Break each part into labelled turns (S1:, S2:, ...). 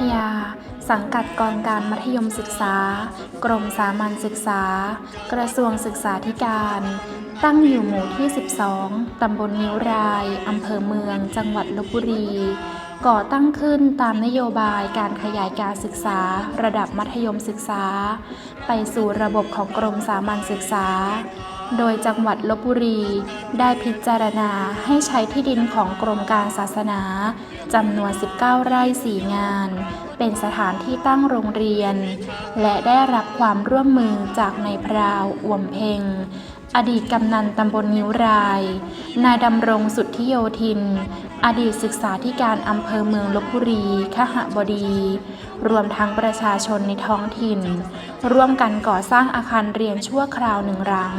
S1: ทยา สังกัดกองการมัธยมศึกษา กรมสามัญศึกษา กระทรวงศึกษาธิการ ตั้งอยู่หมู่ที่ 12 ตำบลนิ้วราย อำเภอเมือง จังหวัดลบบุรี ก่อตั้งขึ้นตามนโยบายการขยายการศึกษา ระดับมัธยมศึกษา ไปสู่ระบบของกรมสามัญศึกษา โดยจังหวัดลบบุรี ได้พิจารณาให้ใช้ที่ดินของกรมการศาสนาจำนวน 19 ไร่ 4 งาน เป็นสถานที่ตั้งโรงเรียน และได้รับความร่วมมือจากนายพราวอวมเพ็งอดีตกำนันตำบลนิ้วราย นายดำรงสุทธิโยธิน อดีตศึกษาธิการอำเภอเมืองลบบุรีขหบดี รวมทั้งประชาชนในท้องถิ่น ร่วมกันก่อสร้างอาคารเรียนชั่วคราวหนึ่งหลัง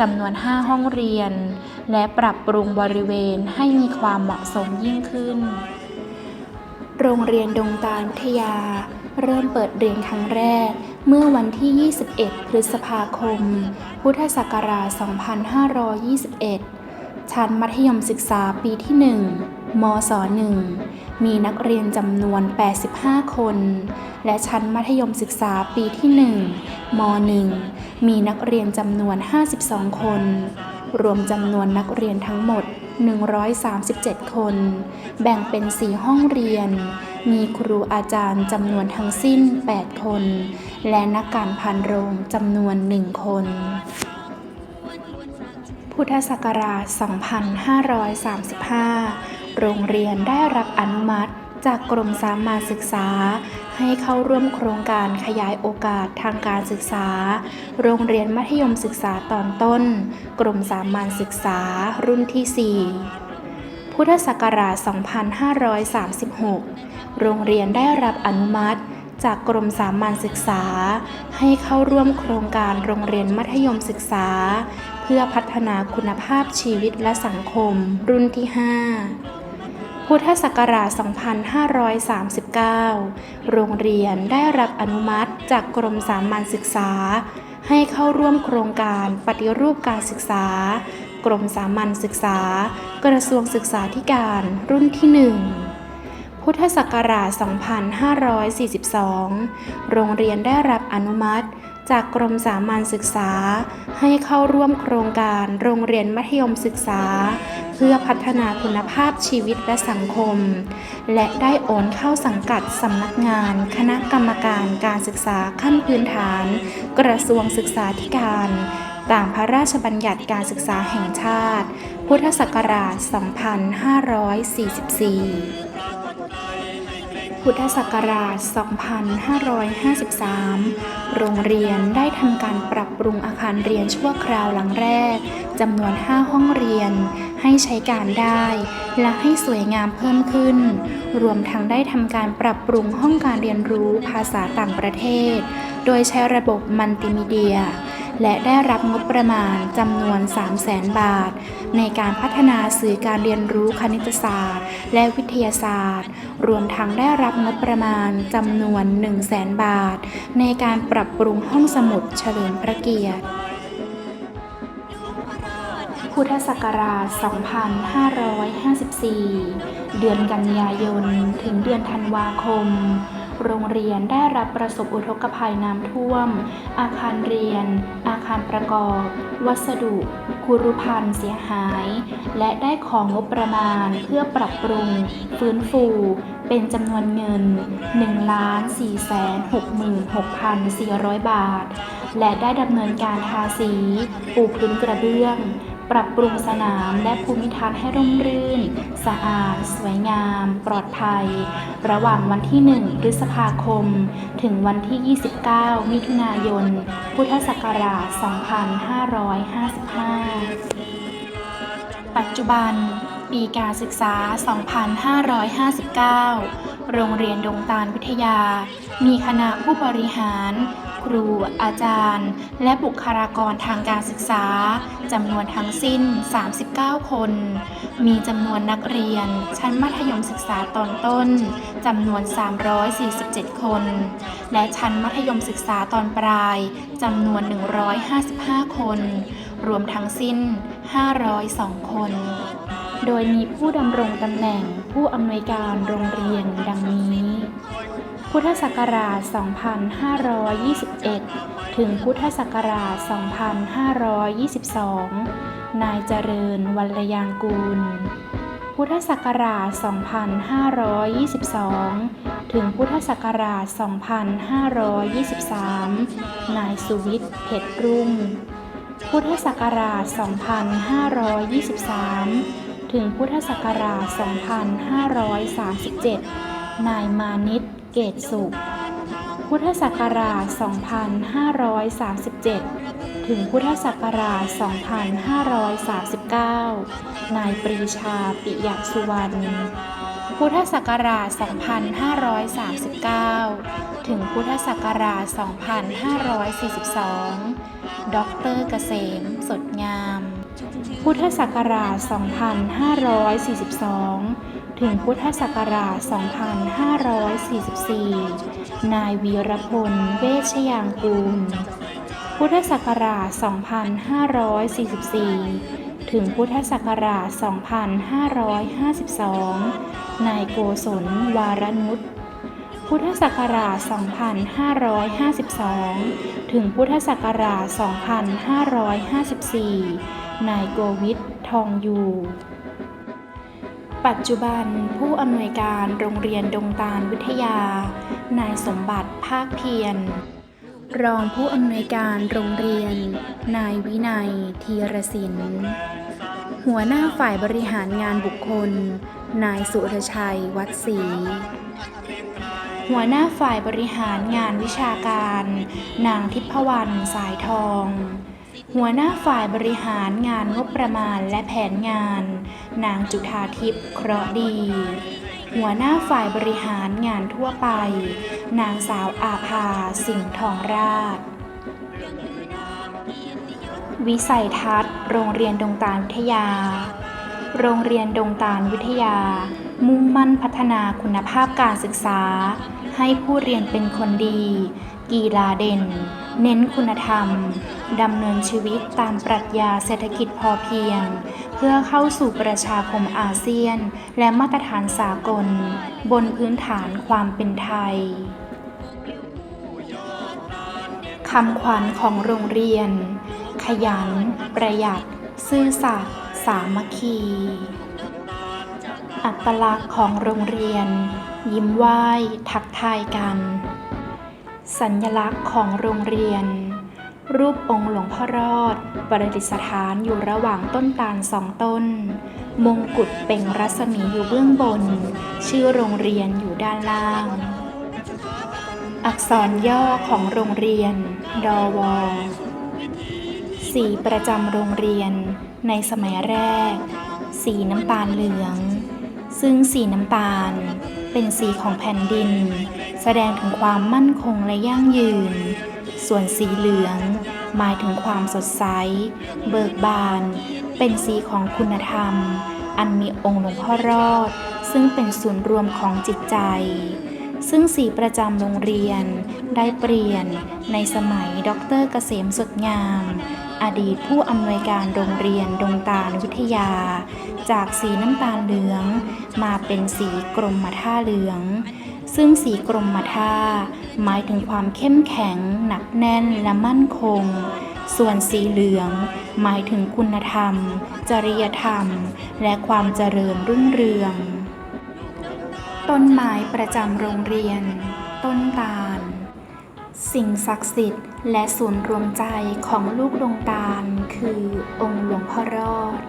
S1: จำนวน 5 ห้องเรียน และปรับปรุงบริเวณให้มีความเหมาะสมยิ่งขึ้น โรงเรียนดงตาลวิทยา เริ่มเปิดเรียนครั้งแรก เมื่อวันที่ 21 พฤษภาคม พุทธศักราช 2521 ชั้นมัธยมศึกษาปีที่ 1 มศ1มีนักเรียนจำนวน 85 คน และชั้นมัธยมศึกษาปีที่ 1ม1มีนักเรียนจำนวน 52 คน รวมจำนวนนักเรียนทั้งหมด 137 คน แบ่งเป็น 4 ห้องเรียน มีครูอาจารย์จำนวนทั้งสิ้น 8 คน และนักการพันโรงจำนวน 1 คนพุทธศักราช 2535 โรงเรียนได้รับอนุมัติจากกรมสามัญศึกษา ให้เข้าร่วมโครงการขยายโอกาสทางการศึกษา โรงเรียนมัธยมศึกษาตอนต้น กรมสามัญศึกษารุ่นที่ 4 พุทธศักราช 2536 โรงเรียนได้รับอนุมัติจากกรมสามัญศึกษา ให้เข้าร่วมโครงการโรงเรียนมัธยมศึกษา เพื่อพัฒนาคุณภาพชีวิตและสังคมรุ่นที่ 5 พุทธศักราช 2539 โรงเรียนได้รับอนุมัติจากกรมสามัญศึกษา ให้เข้าร่วมโครงการปฏิรูปการศึกษา กรมสามัญศึกษา กระทรวงศึกษาธิการรุ่นที่ 1พุทธศักราช 2542 โรงเรียนได้รับอนุมัติ จากกรมสามัญศึกษา ให้เข้าร่วมโครงการโรงเรียนมัธยมศึกษา เพื่อพัฒนาคุณภาพชีวิตและสังคม และได้โอนเข้าสังกัดสำนักงาน คณะกรรมการการศึกษาขั้นพื้นฐาน กระทรวงศึกษาธิการตามพระราชบัญญัติการศึกษาแห่งชาติ พุทธศักราช 2544 พุทธศักราช 2553 โรงเรียนได้ทำการปรับปรุงอาคารเรียนชั่วคราวหลังแรกจำนวน 5 ห้องเรียน ให้ใช้การได้ และให้สวยงามเพิ่มขึ้น รวมทั้งได้ทำการปรับปรุงห้องการเรียนรู้ภาษาต่างประเทศ โดยใช้ระบบมัลติมีเดีย และได้รับงบประมาณจำนวน 300,000บาท ในการพัฒนาสื่อการเรียนรู้คณิตศาสตร์ และวิทยาศาสตร์ รวมทั้งได้รับงบประมาณจำนวน 100,000บาท ในการปรับปรุงห้องสมุดเฉลิมพระเกียรติพุทธศักราช 2554 เดือนกันยายน ถึงเดือนธันวาคม โรงเรียนได้รับประสบอุทกภัยน้ำท่วม อาคารเรียน อาคารประกอบ วัสดุคุรุพันธ์เสียหาย และได้ของงบประมาณเพื่อปรับปรุง ฟื้นฟู เป็นจำนวนเงิน 1,466,400 บาท และได้ดำเนินการทาสี ปูพื้นกระเบื้อง ปรับปรุงสนามและภูมิทัศน์ให้ร่มรื่น สะอาด สวยงาม ปลอดภัย ระหว่างวันที่ 1 พฤษภาคม ถึงวันที่ 29 มิถุนายน พุทธศักราช 2555 ปัจจุบัน ปีการศึกษา 2559 โรงเรียนดงตาลวิทยา มีคณะผู้บริหาร ครู อาจารย์ และบุคลากรทางการศึกษาจำนวนทั้งสิ้น 39 คน มีจำนวนนักเรียน ชั้นมัธยมศึกษาตอนต้นจำนวน 347 คน และชั้นมัธยมศึกษาตอนปลายจำนวน 155 คน รวมทั้งสิ้น 502 คน โดยมีผู้ดำรงตำแหน่งผู้อำนวยการโรงเรียนดังนี้ พุทธศักราช 2521 ถึงพุทธศักราช 2522 นายเจริญวัลยางกูล พุทธศักราช 2522 ถึงพุทธศักราช 2523 นายสุวิทย์เพชรรุ่ง พุทธศักราช 2523 ถึงพุทธศักราช 2537 นายมานิต เกตสุข พุทธศักราช 2537 ถึงพุทธศักราช 2539 นายปรีชาปิยสุวรรณ พุทธศักราช 2539 ถึงพุทธศักราช 2542ดอกเตอรเกษมสดงาม พุทธศักราช 2542 ถึงพุทธศักราช 2544 นายวีรพล เวชยางกูล พุทธศักราช 2544 ถึงพุทธศักราช 2552 นายโกศล วารนุชพุทธศักราช 2552 ถึงพุทธศักราช 2554 นายโกวิททองอยู่ ปัจจุบันผู้อำนวยการโรงเรียนดงตาลวิทยา นายสมบัติภาคเพียร รองผู้อำนวยการโรงเรียน นายวินัย ธีรศิลป์ หัวหน้าฝ่ายบริหารงานบุคคล นายสุรชัย วัดศรีหัวหน้าฝ่ายบริหารงานวิชาการ นางทิพวรรณสายทอง หัวหน้าฝ่ายบริหารงานงบประมาณและแผนงาน นางจุธาทิพย์เคราะดี หัวหน้าฝ่ายบริหารงานทั่วไป นางสาวอาภาสิงห์ทองราช วิสัยทัศน์ โรงเรียนดงตาลวิทยา โรงเรียนดงตาลวิทยา มุ่งมั่นพัฒนาคุณภาพการศึกษา ให้ผู้เรียนเป็นคนดี กีฬาเด่น เน้นคุณธรรม ดำเนินชีวิตตามปรัชญาเศรษฐกิจพอเพียง เพื่อเข้าสู่ประชาคมอาเซียน และมาตรฐานสากล บนพื้นฐานความเป็นไทยคำขวัญของโรงเรียน ขยัน ประหยัด ซื่อสัตย์สามัคคี อัตลักษณ์ของโรงเรียน ยิ้มไหว้ ทักทายกัน สัญลักษณ์ของโรงเรียน รูปองค์หลวงพ่อรอด ประดิษฐานอยู่ระหว่างต้นตาลสองต้น มงกุฎเป่งรัศมีอยู่เบื้องบน ชื่อโรงเรียนอยู่ด้านล่าง อักษรย่อของโรงเรียน ดอวอสีประจำโรงเรียน ในสมัยแรก สีน้ำตาลเหลือง ซึ่งสีน้ำตาล เป็นสีของแผ่นดิน แสดงถึงความมั่นคงและยั่งยืน ส่วนสีเหลือง หมายถึงความสดใส เบิกบาน เป็นสีของคุณธรรม อันมีองค์หลวงพ่อรอด ซึ่งเป็นศูนย์รวมของจิตใจ ซึ่งสีประจำโรงเรียนได้เปลี่ยนในสมัยดรเกษมสดงาม อดีตผู้อำนวยการโรงเรียนดงตาลวิทยา จากสีน้ำตาลเหลือง มาเป็นสีกรมท่าเหลือง ซึ่งสีกรมท่าหมายถึงความเข้มแข็ง หนักแน่นและมั่นคง ส่วนสีเหลือง หมายถึงคุณธรรม จริยธรรม และความเจริญรุ่งเรือง ต้นไม้ประจำโรงเรียน ต้นตาล สิ่งศักดิ์สิทธิ์และศูนย์รวมใจของลูกดวงตาล คือองค์หลวงพ่อรอด